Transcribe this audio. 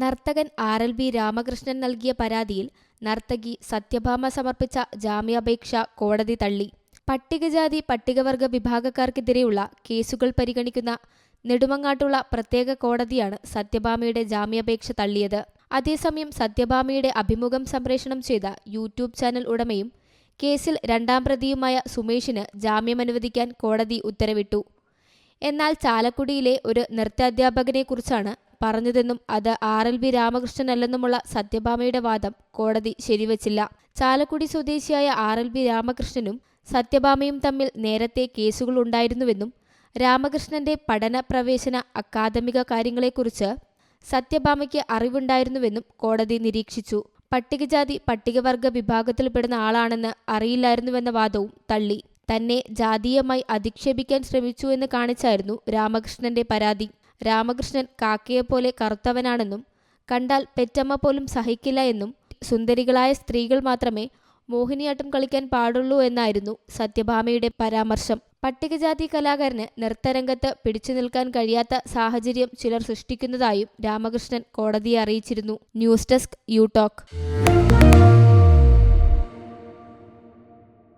നർത്തകൻ R L V Ramakrishnan നൽകിയ പരാതിയിൽ നർത്തകി സത്യഭാമ സമർപ്പിച്ച ജാമ്യാപേക്ഷ കോടതി തള്ളി. പട്ടികജാതി പട്ടികവർഗ വിഭാഗക്കാർക്കെതിരെയുള്ള കേസുകൾ പരിഗണിക്കുന്ന നെടുമങ്ങാട്ടുള്ള പ്രത്യേക കോടതിയാണ് സത്യഭാമയുടെ ജാമ്യാപേക്ഷ തള്ളിയത്. അതേസമയം സത്യഭാമയുടെ അഭിമുഖം സംപ്രേഷണം ചെയ്ത യൂട്യൂബ് ചാനൽ ഉടമയും കേസിൽ രണ്ടാം പ്രതിയുമായ സുമേഷിന് ജാമ്യമനുവദിക്കാൻ കോടതി ഉത്തരവിട്ടു. എന്നാൽ ചാലക്കുടിയിലെ ഒരു നൃത്താധ്യാപകനെക്കുറിച്ചാണ് പറഞ്ഞതെന്നും അത് ആർ എൽ ബി രാമകൃഷ്ണനല്ലെന്നുമുള്ള സത്യഭാമയുടെ വാദം കോടതി ശരിവച്ചില്ല. ചാലക്കുടി സ്വദേശിയായ ആർ എൽ ബി രാമകൃഷ്ണനും സത്യഭാമയും തമ്മിൽ നേരത്തെ കേസുകൾ ഉണ്ടായിരുന്നുവെന്നും രാമകൃഷ്ണന്റെ പഠന പ്രവേശന അക്കാദമിക കാര്യങ്ങളെക്കുറിച്ച് സത്യഭാമയ്ക്ക് അറിവുണ്ടായിരുന്നുവെന്നും കോടതി നിരീക്ഷിച്ചു. പട്ടികജാതി പട്ടികവർഗ വിഭാഗത്തിൽപ്പെടുന്ന ആളാണെന്ന് അറിയില്ലായിരുന്നുവെന്ന വാദവും തള്ളി. തന്നെ ജാതീയമായി അധിക്ഷേപിക്കാൻ ശ്രമിച്ചു എന്ന് കാണിച്ചായിരുന്നു രാമകൃഷ്ണന്റെ പരാതി. രാമകൃഷ്ണൻ കാക്കയെപ്പോലെ കറുത്തവനാണെന്നും കണ്ടാൽ പെറ്റമ്മ പോലും സഹിക്കില്ല എന്നും സുന്ദരികളായ സ്ത്രീകൾ മാത്രമേ മോഹിനിയാട്ടം കളിക്കാൻ പാടുള്ളൂ എന്നായിരുന്നു സത്യഭാമയുടെ പരാമർശം. പട്ടികജാതി കലാകാരന് നൃത്തരംഗത്ത് പിടിച്ചു നിൽക്കാൻ കഴിയാത്ത സാഹചര്യം ചിലർ സൃഷ്ടിക്കുന്നതായും രാമകൃഷ്ണൻ കോടതിയെ അറിയിച്ചിരുന്നു. News desk you talk.